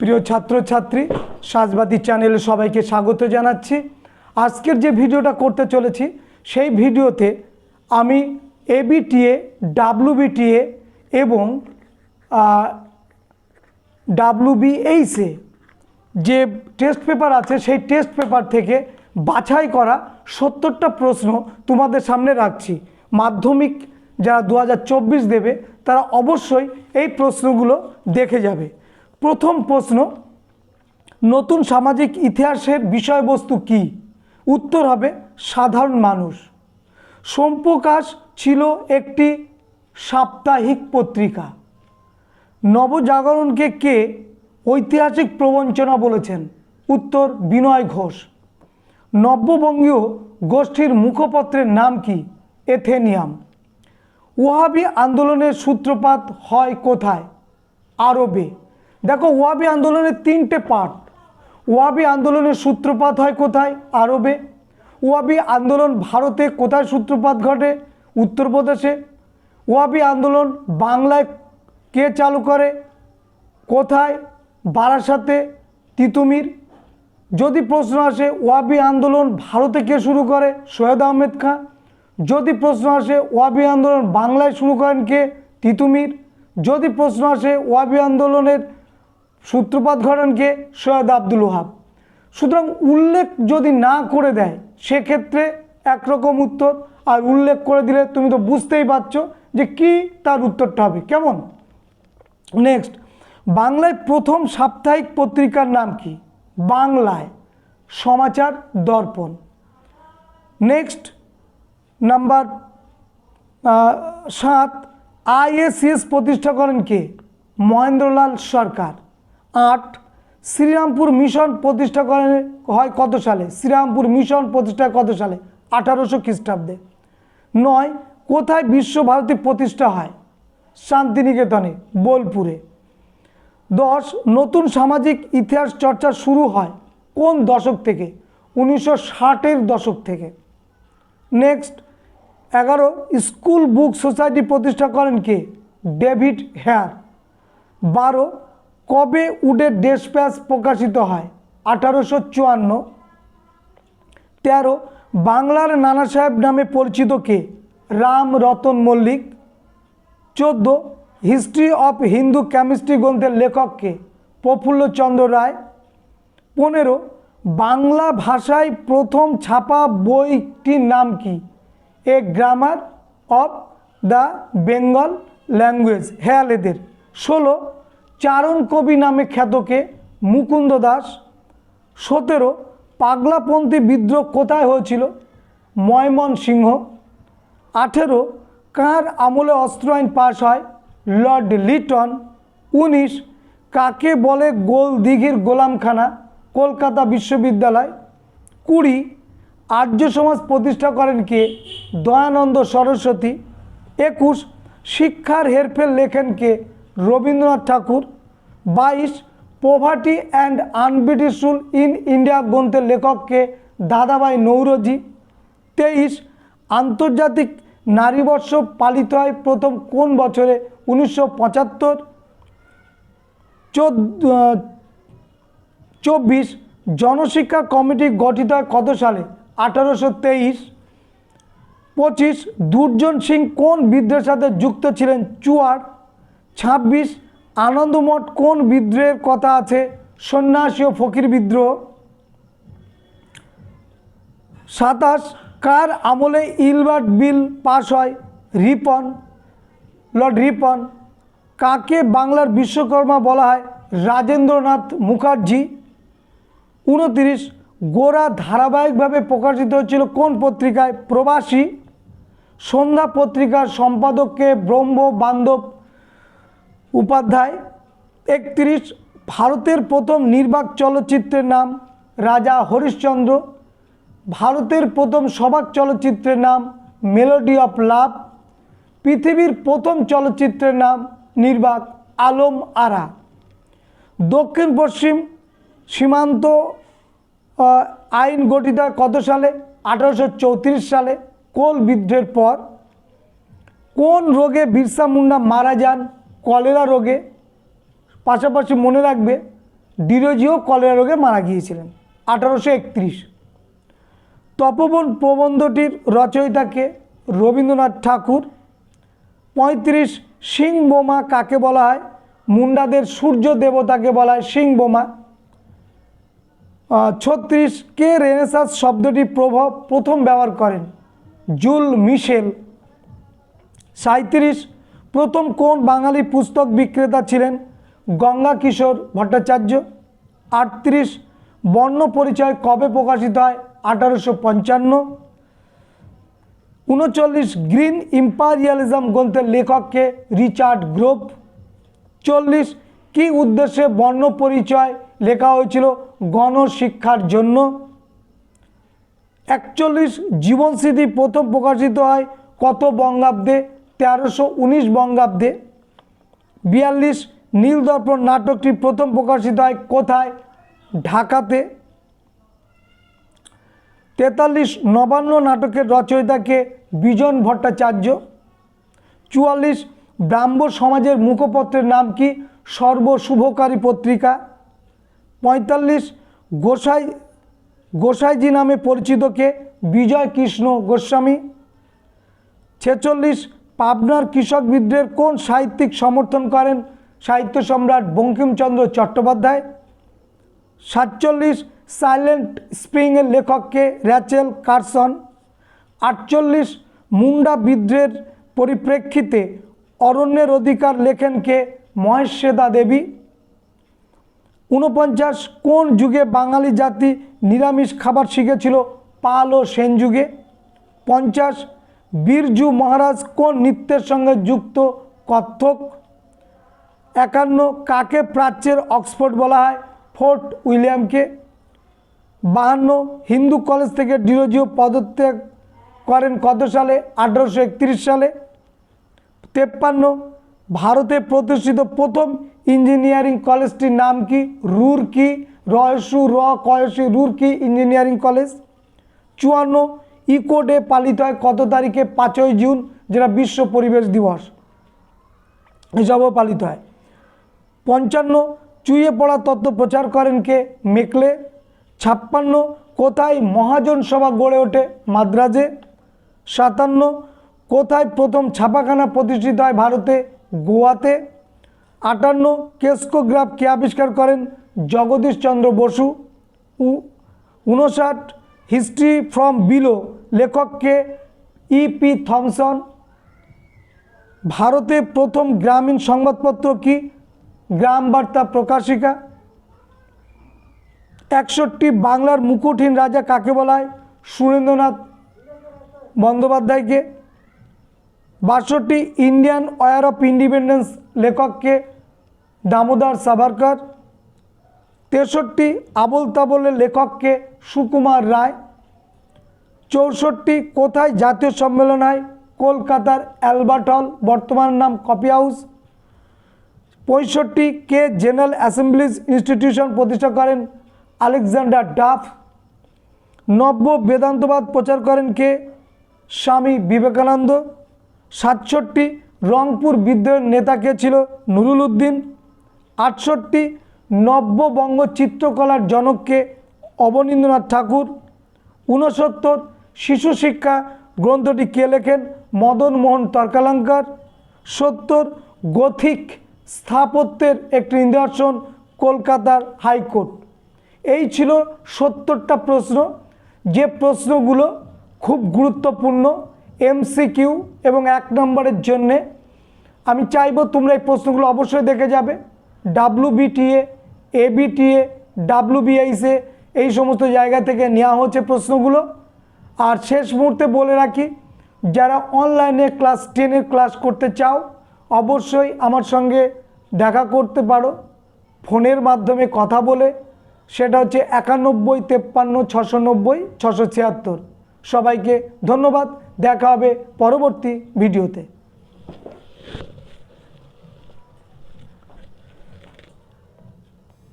প্রিয় ছাত্রছাত্রী, সাজবাতি চ্যানেলে সবাইকে স্বাগত জানাচ্ছি। আজকের যে ভিডিওটা করতে চলেছি, সেই ভিডিওতে আমি এবিটিএ ডাব্লুবিটিএ এবং ডাব্লুবিএইসে যে টেস্ট পেপার আছে, সেই টেস্ট পেপার থেকে বাছাই করা সত্তরটা প্রশ্ন তোমাদের সামনে রাখছি। মাধ্যমিক যারা দু হাজার চব্বিশ দেবে, তারা অবশ্যই এই প্রশ্নগুলো দেখে যাবে। প্রথম প্রশ্ন, নতুন সামাজিক ইতিহাসের বিষয়বস্তু কি? উত্তর হবে, সাধারণ মানুষ। সোমপ্রকাশ ছিল একটি সাপ্তাহিক পত্রিকা। নবজাগরণকে কে ঐতিহাসিক প্রবঞ্চনা বলেছেন? উত্তর, বিনয় ঘোষ। নব্যবঙ্গীয় গোষ্ঠীর মুখপত্রের নাম কি? এথেনিয়াম। ওহাবি আন্দোলনের সূত্রপাত হয় কোথায়? আরবে। দেখো, ওয়াবি আন্দোলনের তিনটে পার্ট। ওয়াবি আন্দোলনের সূত্রপাত হয় কোথায়? আরবে। ওয়াবি আন্দোলন ভারতে কোথায় সূত্রপাত ঘটে? উত্তরপ্রদেশে। ওয়াবি আন্দোলন বাংলায় কে চালু করে? কোথায়? বারাসাতে। তিতুমির। যদি প্রশ্ন আসে, ওয়াবি আন্দোলন ভারতে কে শুরু করে? সৈয়দ আহমেদ খান যদি প্রশ্ন আসে, ওয়াবি আন্দোলন বাংলায় শুরু করেন কে? তিতুমির। যদি প্রশ্ন আসে, ওয়াবি আন্দোলনের সূত্রপাত ঘটান কে সৈয়দ আব্দুল ওহাব। সুতরাং উল্লেখ যদি না করে দেয়, সেক্ষেত্রে একরকম উত্তর। আর উল্লেখ করে দিলে তুমি তো বুঝতেই পারছ যে কি তার উত্তরটা হবে। কেমন? নেক্সট বাংলায় প্রথম সাপ্তাহিক পত্রিকার নাম কি? বাংলায়। সমাচার দর্পণ। নেক্সট নাম্বার সাত, আইএসিএস প্রতিষ্ঠা করেন কে? মহেন্দ্রলাল সরকার। আট, শ্রীরামপুর মিশন প্রতিষ্ঠা করেন হয় কত সালে? শ্রীরামপুর মিশন প্রতিষ্ঠা কত সালে? আঠারোশো খ্রিস্টাব্দে। নয়, কোথায় বিশ্বভারতী প্রতিষ্ঠা হয়? শান্তিনিকেতনে, বোলপুরে। দশ, নতুন সামাজিক ইতিহাস চর্চা শুরু হয় কোন দশক থেকে? উনিশশো ষাটের দশক থেকে। নেক্সট, এগারো, স্কুল বুক সোসাইটি প্রতিষ্ঠা করেন কে? David Hare. বারো কবে উডের ডেসপ্যাচ প্রকাশিত হয়? আঠারোশো চুয়ান্ন। তেরো, বাংলার নানা সাহেব নামে পরিচিত কে? রাম রতন মল্লিক। চোদ্দ, হিস্ট্রি অফ হিন্দু কেমিস্ট্রি গ্রন্থের লেখককে প্রফুল্লচন্দ্র রায়। পনেরো, বাংলা ভাষায় প্রথম ছাপা বইটির নাম কি? A grammar of the Bengal language, হেয়ালেদের। ষোলো চারণ কবি নামে খ্যাতকে মুকুন্দ দাস। সতেরো, পাগলাপন্থী বিদ্রোহ কোথায় হয়েছিল? ময়মন সিংহ। আঠেরো, কার আমলে অস্ত্র আইন পাশ হয়? Lord Lytton. উনিশ, কাকে বলে গোল দিঘির গোলামখানা, কলকাতা বিশ্ববিদ্যালয়? কুড়ি, আর্য সমাজ প্রতিষ্ঠা করেন কে? দয়ানন্দ সরস্বতী। একুশ, শিক্ষার হেরফের লেখেন কে? রবীন্দ্রনাথ ঠাকুর, বাইশ poverty and unbeautiful in India গ্রন্থের লেখককে দাদাভাই নৌরজি, তেইশ আন্তর্জাতিক নারী বর্ষ পালিত হয় প্রথম কোন বছরে? উনিশশো পঁচাত্তর চব্বিশ জনশিক্ষা কমিটি গঠিত হয় কত সালে? আঠারোশো তেইশ, পঁচিশ দুর্জন সিং কোন বিদ্রোহের সাথে যুক্ত ছিলেন? চুয়ার ছাব্বিশ, আনন্দমঠ কোন বিদ্রোহের কথা আছে? সন্ন্যাসী ও ফকির বিদ্রোহ। সাতাশ, কার আমলে ইলবার্ট বিল পাস হয়? Ripon, Lord Ripon. কাকে বাংলার বিশ্বকর্মা বলা হয়? রাজেন্দ্রনাথ মুখার্জি। উনতিরিশ গোরা ধারাবাহিকভাবে প্রকাশিত হচ্ছিল কোন পত্রিকায়? প্রবাসী। সন্ধ্যা পত্রিকার সম্পাদককে ব্রহ্ম বান্ধব উপাধ্যায়, একত্রিশ, ভারতের প্রথম নির্বাক চলচ্চিত্রের নাম রাজা হরিশ্চন্দ্র। ভারতের প্রথম সবাক চলচ্চিত্রের নাম মেলোডি অফ লাভ। পৃথিবীর প্রথম চলচ্চিত্রের নাম নির্বাক আলম আরা। দক্ষিণ পশ্চিম সীমান্ত আইন গঠিত কত সালে? আঠারোশো চৌত্রিশ সালে কোল বিদ্রোহের পর। কোন রোগে বিরসা মুন্ডা মারা যান? কলেরা রোগে, পাশাপাশি মনে রাখবে ডিরোজিও কলেরা রোগে মারা গিয়েছিলেন, আঠারোশো একত্রিশ। তপবন প্রবন্ধটির রচয়িতাকে রবীন্দ্রনাথ ঠাকুর, পঁয়ত্রিশ সিং বোমা কাকে বলা হয়, মুন্ডাদের সূর্য দেবতাকে বলা হয় সিং বোমা। ছত্রিশ কে রেনেসাস শব্দটি প্রভাব প্রথম ব্যবহার করেন জুল মিশেল। সাঁত্রিশ প্রথম কোন বাঙালি পুস্তক বিক্রেতা ছিলেন? গঙ্গা কিশোর ভট্টাচার্য। আটত্রিশ, বর্ণ পরিচয় কবে প্রকাশিত হয়? আঠারোশো পঞ্চান্ন। উনচল্লিশ, গ্রিন ইম্পারিয়ালিজম গ্রন্থের লেখককে রিচার্ড গ্রোভ। চল্লিশ, কি উদ্দেশ্যে বর্ণ পরিচয় লেখা হয়েছিল গণশিক্ষার জন্য? একচল্লিশ জীবনস্মৃতি প্রথম প্রকাশিত হয় কত বঙ্গাব্দে? তেরোশো উনিশ বঙ্গাব্দে বিয়াল্লিশ নীলদর্পণ নাটকটি প্রথম প্রকাশিত হয় কোথায়? ঢাকাতে। তেতাল্লিশ নবান্ন নাটকের রচয়িতাকে বিজন ভট্টাচার্য। চুয়াল্লিশ ব্রাহ্ম সমাজের মুখপত্রের নাম কি? সর্বশুভকারী পত্রিকা। পঁয়তাল্লিশ গোসাই, গোসাইজি নামে পরিচিতকে বিজয় কৃষ্ণ গোস্বামী। ছেচল্লিশ পাবনার কৃষক বিদ্রোহের কোন সাহিত্যিক সমর্থন করেন? সাহিত্য সম্রাট বঙ্কিমচন্দ্র চট্টোপাধ্যায়। সাতচল্লিশ সাইলেন্ট স্প্রিংয়ের লেখককে র্যাচেল কারসন। আটচল্লিশ মুন্ডা বিদ্রোহের পরিপ্রেক্ষিতে অরণ্যের অধিকার লেখেন কে? মহেশ্বেতা দেবী। ঊনপঞ্চাশ কোন যুগে বাঙালি জাতি নিরামিষ খাবার শিখেছিল? পাল ও সেন যুগে পঞ্চাশ বীরজু মহারাজ কোন নৃত্যের সঙ্গে যুক্ত? কত্থক একান্ন, কাকে প্রাচ্যের অক্সফোর্ড বলা হয়? ফোর্ট উইলিয়ামকে। বাহান্ন, হিন্দু কলেজ থেকে ডিরোজিও পদত্যাগ করেন কত সালে? আঠারোশো একত্রিশ সালে। তেপ্পান্ন, ভারতে প্রতিষ্ঠিত প্রথম ইঞ্জিনিয়ারিং কলেজটির নাম কি? রুরকি, রয়সু, র, কয়সি, রুরকি ইঞ্জিনিয়ারিং কলেজ। চুয়ান্ন ইকো ডে পালিত হয় কত তারিখে? পাঁচই জুন, যেটা বিশ্ব পরিবেশ দিবস। এসবও পালিত হয়। পঞ্চান্ন, চুইয়ে পড়া তত্ত্ব প্রচার করেন কে? মেকলে। ছাপ্পান্ন, কোথায় মহাজন সভা গড়ে ওঠে? মাদ্রাজে। সাতান্ন, কোথায় প্রথম ছাপাখানা প্রতিষ্ঠিত হয় ভারতে? গোয়াতে। আটান্ন কেস্কোগ্রাফ কে আবিষ্কার করেন? জগদীশচন্দ্র বসু। উনষাট হিস্ট্রি ফ্রম বিলো লেখককে ইপি থমসন। ভারতে প্রথম গ্রামীণ সংবাদপত্র কি? গ্রাম বার্তা প্রকাশিকা। একষট্টি বাংলার মুকুটহীন রাজা কাকে বলা হয় সুরেন্দ্রনাথ বন্দ্যোপাধ্যায়কে। বাষট্টি ইন্ডিয়ান ওয়ার অফ ইন্ডিপেন্ডেন্স লেখককে দামোদর সাভারকর। তেষট্টি আবল তাবলের লেখককে সুকুমার রায়। চৌষট্টি কোথায় জাতীয় সম্মেলন হয় কলকাতার অ্যালবার্ট হল, বর্তমান নাম কপি হাউস। পঁয়ষট্টি কে জেনারেল অ্যাসেম্বলিজ ইনস্টিটিউশন প্রতিষ্ঠা করেন আলেকজান্ডার ডাফ। নব্য বেদান্তবাদ প্রচার করেন কে? স্বামী বিবেকানন্দ। সাতষট্টি রংপুর বিদ্রোহের নেতা কে ছিল নুরুল উদ্দিন। আটষট্টি নব্যবঙ্গ চিত্রকলার জনককে অবনীন্দ্রনাথ ঠাকুর। ঊনসত্তর, শিশু শিক্ষা গ্রন্থটি কে লেখেন? মদন মোহন তর্কালঙ্কার। সত্তর, গথিক স্থাপত্যের একটি নিদর্শন, কলকাতার হাইকোর্ট। এই ছিল সত্তরটা প্রশ্ন। যে প্রশ্নগুলো খুব গুরুত্বপূর্ণ, এমসিকিউ এবং এক নম্বরের জন্যে। আমি চাইব তোমরা এই প্রশ্নগুলো অবশ্যই দেখে যাবে। ডাব্লু বিটিএ এবিটিএ ডাব্লু বিআইসে এই সমস্ত জায়গা থেকে নেওয়া হচ্ছে প্রশ্নগুলো। আর শেষ মুহূর্তে বলে রাখি, যারা অনলাইনে ক্লাস টেনের ক্লাস করতে চাও, অবশ্যই আমার সঙ্গে দেখা করতে পারো। ফোনের মাধ্যমে কথা বলে, সেটা হচ্ছে একানব্বই, তেপ্পান্ন ছশো নব্বই ছশো ছিয়াত্তর। সবাইকে ধন্যবাদ, দেখা হবে পরবর্তী ভিডিওতে